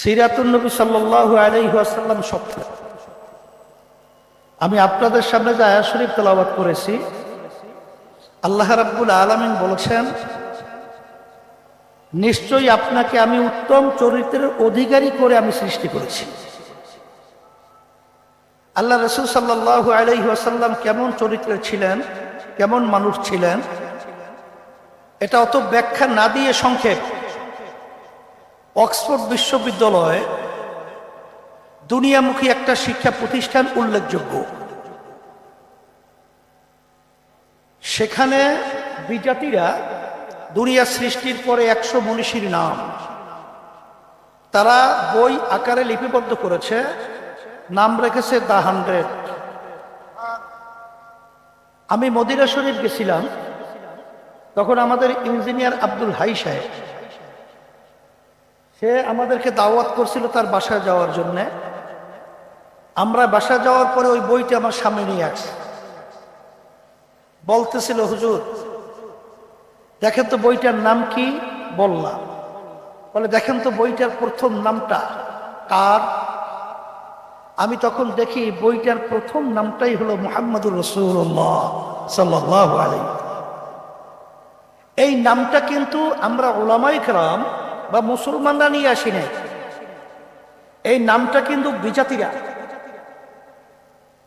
সিরাতুল নবী সাল্লাহ আলাইসাল্লাম সত্য। আমি আপনাদের সামনে যে আয়া শরীফ তেলাবাদ করেছি, আল্লাহ রাব্বুল আলমিন বলেছেন, নিশ্চয়ই আপনাকে আমি উত্তম চরিত্রের অধিকারী করে আমি সৃষ্টি করেছি। আল্লাহ রসুল সাল্লাহ আলাইসাল্লাম কেমন চরিত্রের ছিলেন, কেমন মানুষ ছিলেন, এটা অত ব্যাখ্যা না দিয়ে সংক্ষেপ। অক্সফোর্ড বিশ্ববিদ্যালয়ে দুনিয়ামুখী একটা শিক্ষা প্রতিষ্ঠান উল্লেখযোগ্য। সেখানে বিজাতিরা দুনিয়া সৃষ্টির পরে একশো মনীষীর নাম। তারা বই আকারে লিপিবদ্ধ করেছে, নাম রেখেছে দ্য হান্ড্রেড। আমি মদিনা শরীফ গেছিলাম, তখন আমাদের ইঞ্জিনিয়ার আব্দুল হাই সাহেব সে আমাদেরকে দাওয়াত করছিল তার বাসায় যাওয়ার জন্যে। আমরা বাসা যাওয়ার পরে ওই বইটি আমার সামনে নিয়ে আসছে বলতেছিল, হুজুর, দেখেন তো বইটার নাম কি? বললাম। বলে, দেখেন তো বইটার প্রথম নামটা কার? আমি তখন দেখি বইটার প্রথম নামটাই হলো মোহাম্মদুর রসুল্লাহ সাল্লাহ আলী এই নামটা কিন্তু আমরা ওলামাই কালাম বা মুসলমানরা নিয়ে আসি নাই। এই নামটা কিন্তু বিজাতিরা।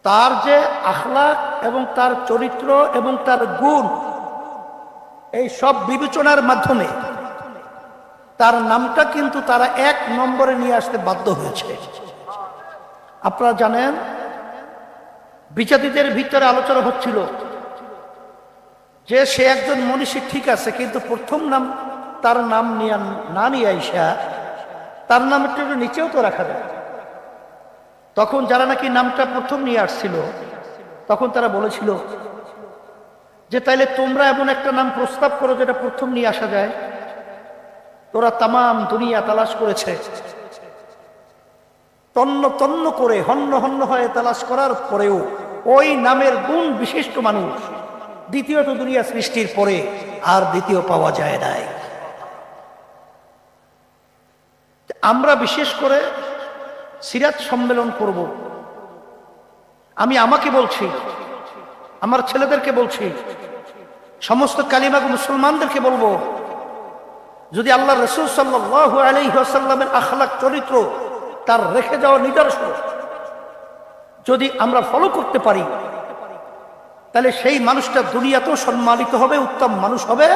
তার যে আখলাক এবং তার চরিত্র এবং তার গুণ, এই সব বিবেচনার মাধ্যমে তার নামটা কিন্তু তারা এক নম্বরে নিয়ে আসতে বাধ্য হয়েছে। আপনারা জানেন বিচারীদের ভিতরে আলোচনা হচ্ছিল যে সে একজন মনীষী ঠিক আছে, কিন্তু প্রথম নাম তার নাম নিয়ে না নিয়ে আইসা, তার নাম একটু নিচেও তো রাখা যায়। তখন যারা নাকি নামটা প্রথম নিয়ে আসছিল, তখন তারা বলেছিল যে, তাইলে তোমরা এমন একটা নাম প্রস্তাব করো যেটা প্রথম নিয়ে আসা যায়। তোরা তামাম দুনিয়া তালাশ করেছে। তন্ন তন্ন করে, হন্য হন্য হয়ে তালাশ করার পরেও ওই নামের গুণ বিশিষ্ট মানুষ দ্বিতীয়ত দুনিয়া সৃষ্টির পরে আর দ্বিতীয় পাওয়া যায় নাই। আমরা বিশেষ করে সিরাত সম্মেলন করব। আমি আমাকে বলছি, আমার ছেলেদেরকে বলছি, সমস্ত কালিমাগ মুসলমানদেরকে বলব, যদি আল্লাহ রসুল সাল্লাহ আলহিহাসাল্লামের আখলাক, চরিত্র তার রেখে যাওয়া নিদর্শন, যদি আমরা ফলো করতে পারি, তাহলে সেই মানুষটা দুনিয়াতেও সম্মানিত হবে, উত্তম মানুষ হবে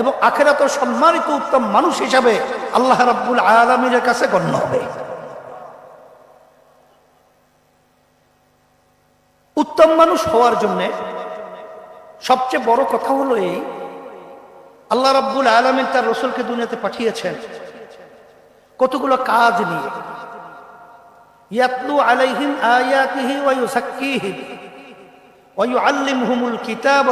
এবং আখেরাতেও সম্মানিত, উত্তম মানুষ হিসাবে আল্লাহ রাব্বুল আলমীর কাছে গণ্য হবে। উত্তম মানুষ হওয়ার জন্য সবচেয়ে বড় কথা হলো এই, আল্লাহ রাব্বুল আলমিন তার রসুলকে দুনিয়াতে পাঠিয়েছেন। কতগুলো কাজ নিয়ে। ইয়াতলু কিতাব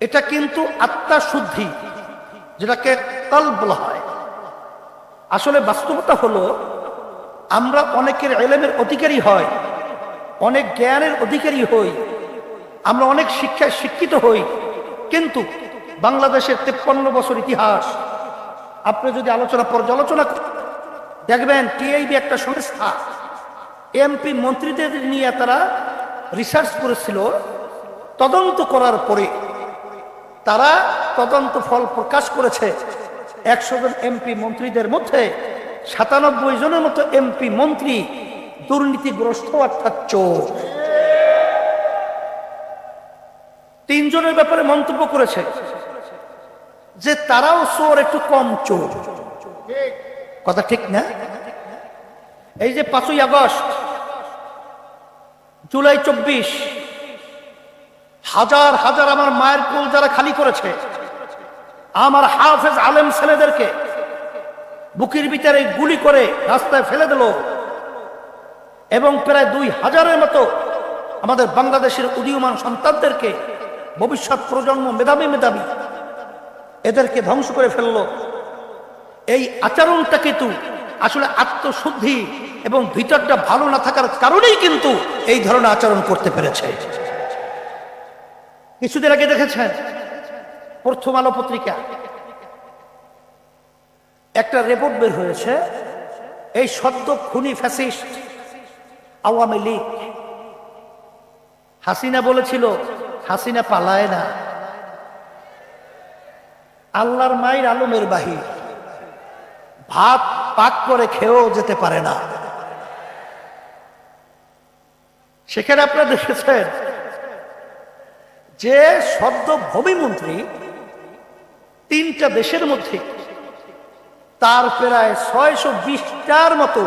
এটা কিন্তু আত্মা শুদ্ধি, যেটাকে কল বলা হয়। আসলে বাস্তবতা হলো, আমরা অনেকের এলেমের অধিকারী হয় অনেক জ্ঞানের অধিকারী হই, আমরা অনেক শিক্ষায় শিক্ষিত হই, কিন্তু বাংলাদেশের তেপ্পান্ন বছর ইতিহাস, আপনি যদি আলোচনা পর্যালোচনা দেখবেন টিআইবি একটা সংস্থা, এমপি মন্ত্রীদের নিয়ে তারা রিসার্চ করেছিল, তদন্ত করার পরে তারা তদন্ত ফল প্রকাশ করেছে। একশো জন এমপি মন্ত্রীদের মধ্যে সাতানব্বই জনের মতো এমপি মন্ত্রী দুর্নীতিগ্রস্ত অর্থাৎ চোর। তিনজনের ব্যাপারে মন্তব্য করেছে যে তারাও চোর, একটু কম চোর। কথা ঠিক না? এই যে পাঁচই আগস্ট, জুলাই চব্বিশ হাজার হাজার আমার মায়ের কোল যারা খালি করেছে, আমার হাফেজ আলেম ছেলেদেরকে বুকির ভিতরে গুলি করে রাস্তায় ফেলে দিল। এবং প্রায় দুই হাজারের মতো আমাদের বাংলাদেশের উদীয়মান সন্তানদেরকে ভবিষ্যৎ প্রজন্ম মেধাবী মেধাবী এদেরকে ধ্বংস করে ফেলল। এই আচরণটা কিন্তু আসলে আত্মশুদ্ধি এবং ভিতরটা ভালো না থাকার কারণেই কিন্তু এই ধরনের আচরণ করতে পেরেছে। কিছুদিন আগে দেখেছেন প্রথম আলো পত্রিকা। একটা রিপোর্ট বের হয়েছে, এই সদ্য খুনি ফ্যাসিস্ট আওয়ামী লীগ। হাসিনা বলেছিল, হাসিনা পালায় না। আল্লাহর মায়ের আলমের বাহির ভাত পাক করে খেয়েও যেতে পারে না। সেখানে আপনারা দেখেছেন যে সদ্য ভূমিমন্ত্রী তিনটা দেশের মধ্যে, তার প্রায় ছয়শো বিশটার মতো,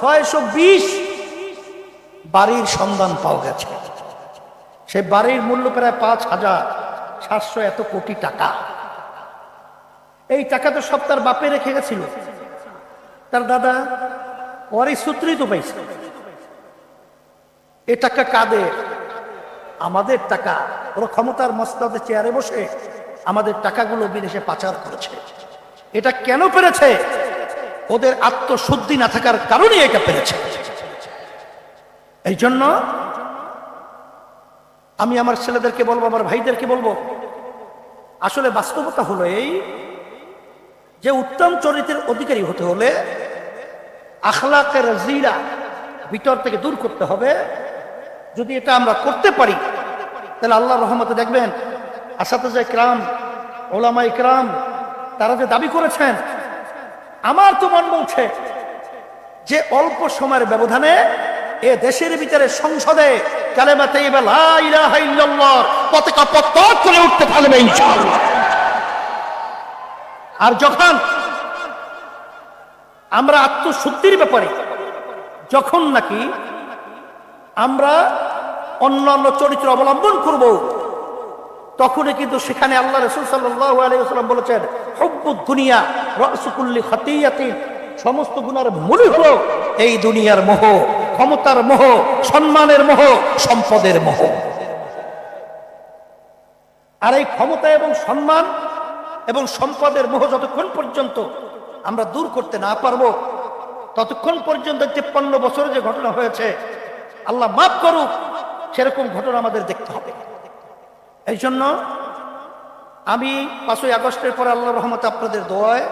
ছয়শো বিশ বাড়ির সন্ধান পাওয়া গেছে। সে বাড়ির মূল্য প্রায় পাঁচ হাজার সাতশো এত কোটি টাকা। এই টাকা তো সব তার বাপে রেখে গেছিল। তার দাদা ওরই সূত্রেই তো পাইছে। এ টাকা কাদের? আমাদের টাকা ওরা ক্ষমতার মস্তাতে চেয়ারে বসে আমাদের টাকাগুলো বিদেশে পাচার করেছে। এটা কেন পেরেছে? ওদের আত্মশুদ্ধি না থাকার কারণে এটা পেরেছে। এই জন্য আমি আমার ছেলেদেরকে বলব, আমার ভাইদেরকে বলব, আসলে বাস্তবতা হলো এই যে উত্তম চরিত্রের অধিকারী হতে হলে আখলাকের জিরা ভিতর থেকে দূর করতে হবে। যদি এটা আমরা করতে পারি তাহলে আল্লাহ রহমতে দেখবেন আসাতে ক্রাম ওলামা ইকরাম তারা যে দাবি করেছেন, আমার তো মন বলছে যে অল্প সময়ের ব্যবধানে এ দেশের ভিতরে সংসদে পতাকা করে উঠতে আর যখন আমরা আত্মশুদ্ধির ব্যাপারে, যখন নাকি আমরা অন্যান্য চরিত্র অবলম্বন করব। তখনই কিন্তু সেখানে আল্লাহ রসুল সাল্লাম বলেছেন, হব্বুদ দুনিয়া রসুকুল্লি খতিয়াতিন। সমস্ত গুণার মূলই হলো এই দুনিয়ার মোহ, ক্ষমতার মোহ, সম্মানের মোহ, সম্পদের মোহ। আর এই ক্ষমতা এবং সম্মান এবং সম্পদের মোহ যতক্ষণ পর্যন্ত আমরা দূর করতে না পারব, ততক্ষণ পর্যন্ত তেপ্পান্ন বছরে যে ঘটনা হয়েছে, আল্লাহ মাফ করুক সেরকম ঘটনা আমাদের দেখতে হবে। এই জন্য আমি পাঁচই আগস্টের পরে আল্লাহ রহমত আপনাদের দোয়ায়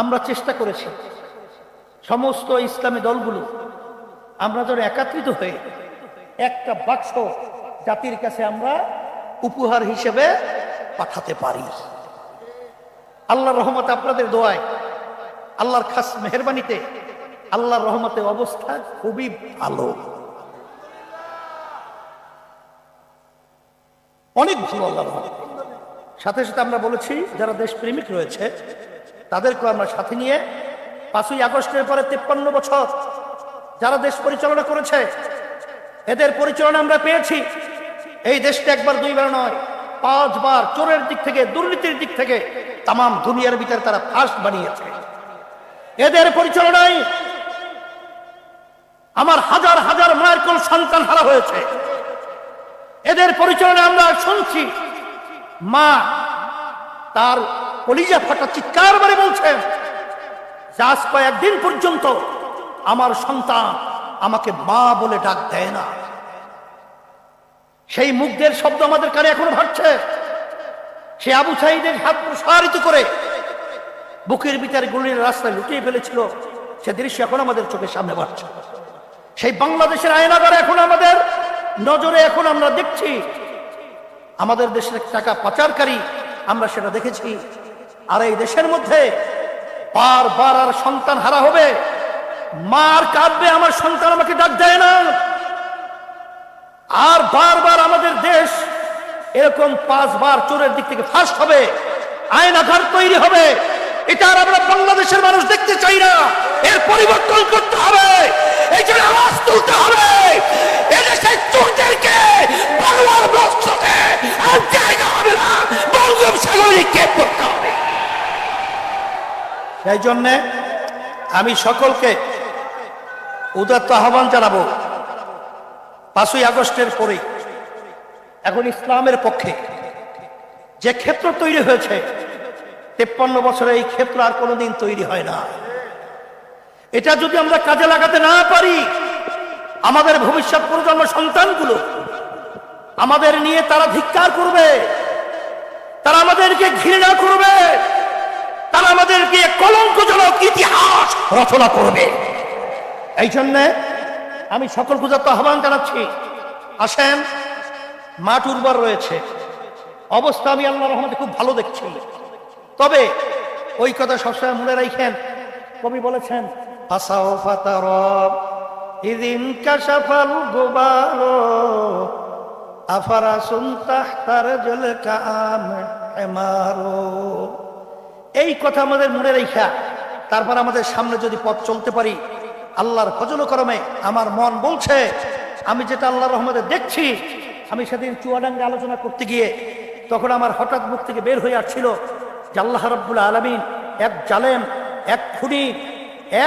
আমরা চেষ্টা করেছি। সমস্ত ইসলামী দলগুলো আমরা যেন একাত্রিত হয়ে একটা বাক্স জাতির কাছে আমরা উপহার হিসেবে পাঠাতে পারি। আল্লাহর রহমত আপনাদের দোয়ায় আল্লাহর খাস মেহরবানিতে আল্লাহর রহমতে অবস্থা খুবই ভালো। অনেক ভালো আল্লাহর সাথে সাথে আমরা বলেছি, যারা দেশপ্রেমিক রয়েছে তাদেরকে আমরা সাথে নিয়ে পাঁচই আগস্টের পরে তেপ্পান্ন বছর যারা দেশ পরিচালনা করেছে, এদের পরিচালনা আমরা পেয়েছি। এই দেশটা একবার দুইবার নয়, পাঁচবার চোরের দিক থেকে, দুর্নীতির দিক থেকে তাম দুনিয়ার ভিতরে তারা ফার্স্ট বানিয়েছে। এদের পরিচালনায় আমার হাজার হাজার মায়ের কোন সন্তান হারা হয়েছে। এদের পরিচালনায় আমরা শুনছি। মা তার কলিজা ফাটা চিৎকার বারে বলছেন আজ কয়েকদিন পর্যন্ত আমার সন্তান আমাকে মা বলে ডাক দেয় না। সেই মুখদের শব্দ আমাদের কানে এখনও ভাবছে সে আবু সাইদের হাত প্রসারিত করে বুকের ভিতরে গুলির রাস্তায় লুটিয়ে ফেলেছিল। সে দৃশ্য এখন আমাদের চোখের সামনে বাড়ছে সেই বাংলাদেশের আয়নাগার এখন আমাদের নজরে এখন আমরা দেখছি, আমাদের দেশের টাকা পাচারকারী, আমরা সেটা দেখেছি। আর এই দেশের মধ্যে বারবার আর সন্তান হারা হবে। মার কাঁদবে, আমার সন্তান আমাকে ডাক দেয় না। আর বারবার আমাদের দেশ এরকম পাঁচবার চোরের দিক থেকে ফার্স্ট হবে আয়নাঘর তৈরি হবে। এটা আর আমরা বাংলাদেশের মানুষ দেখতে চাই না। এর পরিবর্তন করতে হবে এই জন্য আওয়াজ তুলতে হবে এদেশের চোরদেরকে বাংলার বস্ত্রকে আর জায়গা হবে না বঙ্গোপসাগরে নিক্ষেপ করতে হবে সেই জন্যে আমি সকলকে উদাত্ত আহ্বান জানাব পাঁচই আগস্টের পরে এখন ইসলামের পক্ষে যে ক্ষেত্র তৈরি হয়েছে, তেপ্পান্ন বছরে এই ক্ষেত্র আর কোনোদিন তৈরি হয় না। এটা যদি আমরা কাজে লাগাতে না পারি, আমাদের ভবিষ্যৎ প্রজন্ম সন্তানগুলো আমাদের নিয়ে তারা ধিক্কার করবে, তারা আমাদেরকে ঘৃণা করবে তারা আমাদেরকে কলঙ্কজনক ইতিহাস রচনা করবে। এই জন্যে আমি সকল পূজার আহ্বান জানাচ্ছি। আসেন, মাঠ উর্বর রয়েছে। অবস্থা আমি আল্লাহ রহমতে খুব ভালো দেখছি। তবে ওই কথা সবসময় মনে রাখেন। কবি বলেছেন ফাসাও ফাতার, ইদিন কাশাফাল গোবারো আফারা সুনতাহ তার জল কাম হেমারো। এই কথা আমাদের মনে রেখা, তারপর আমাদের সামনে যদি পথ চলতে পারি, আল্লাহর ফজল করমে আমার মন বলছে, আমি যেটা আল্লাহর রহমতে দেখছি, আমি সেদিন চুয়াডাঙ্গে আলোচনা করতে গিয়ে তখন আমার হঠাৎ মুখ থেকে বের হয়ে আসছিল যে আল্লাহ রব্বুল আলমিন এক জালেম, এক খুনি,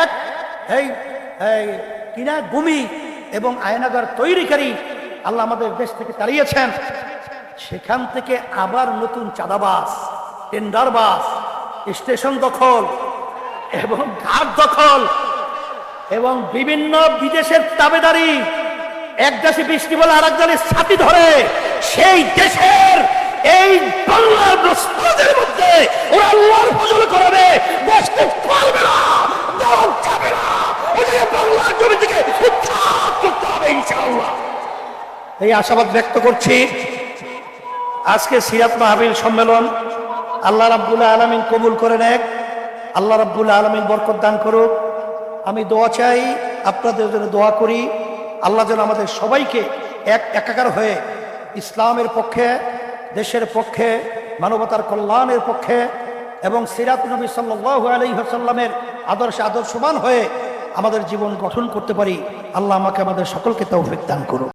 এক, এই কিনা গুমি এবং আয়নাগার তৈরিকারী আল্লাহ আমাদের দেশ থেকে তাড়িয়েছেন সেখান থেকে আবার নতুন চাঁদাবাস টেন্ডারবাস স্টেশন দখল এবং ঘাট দখল এবং বিভিন্ন বিদেশের তাবেদারি, এক দেশে বৃষ্টি বলে আর এক দেশের ছাতি ধরে, সেই দেশের এই বাংলার মধ্যে ওরা আল্লাহর ফজল করবে। না দেওয়া যাবে না বাংলার জমি থেকে হবে ইনশাআল্লাহ। এই আশাবাদ ব্যক্ত করছি। আজকে সিরাত মাহবিল সম্মেলন আল্লাহ রাব্বুল আলমিন কবুল করে নেক। আল্লাহ রাব্বুল আলমিন বরকত দান করুক। আমি দোয়া চাই, আপনাদের জন্য দোয়া করি। আল্লাহ যেন আমাদের সবাইকে এক একাকার হয়ে ইসলামের পক্ষে, দেশের পক্ষে, মানবতার কল্যাণের পক্ষে এবং সিরাত নবী সাল্লাহ আলী হাসাল্লামের আদর্শে আদর্শবান হয়ে আমাদের জীবন গঠন করতে পারি। আল্লাহ আমাকে আমাদের সকলকে তৌফিক দান করুক।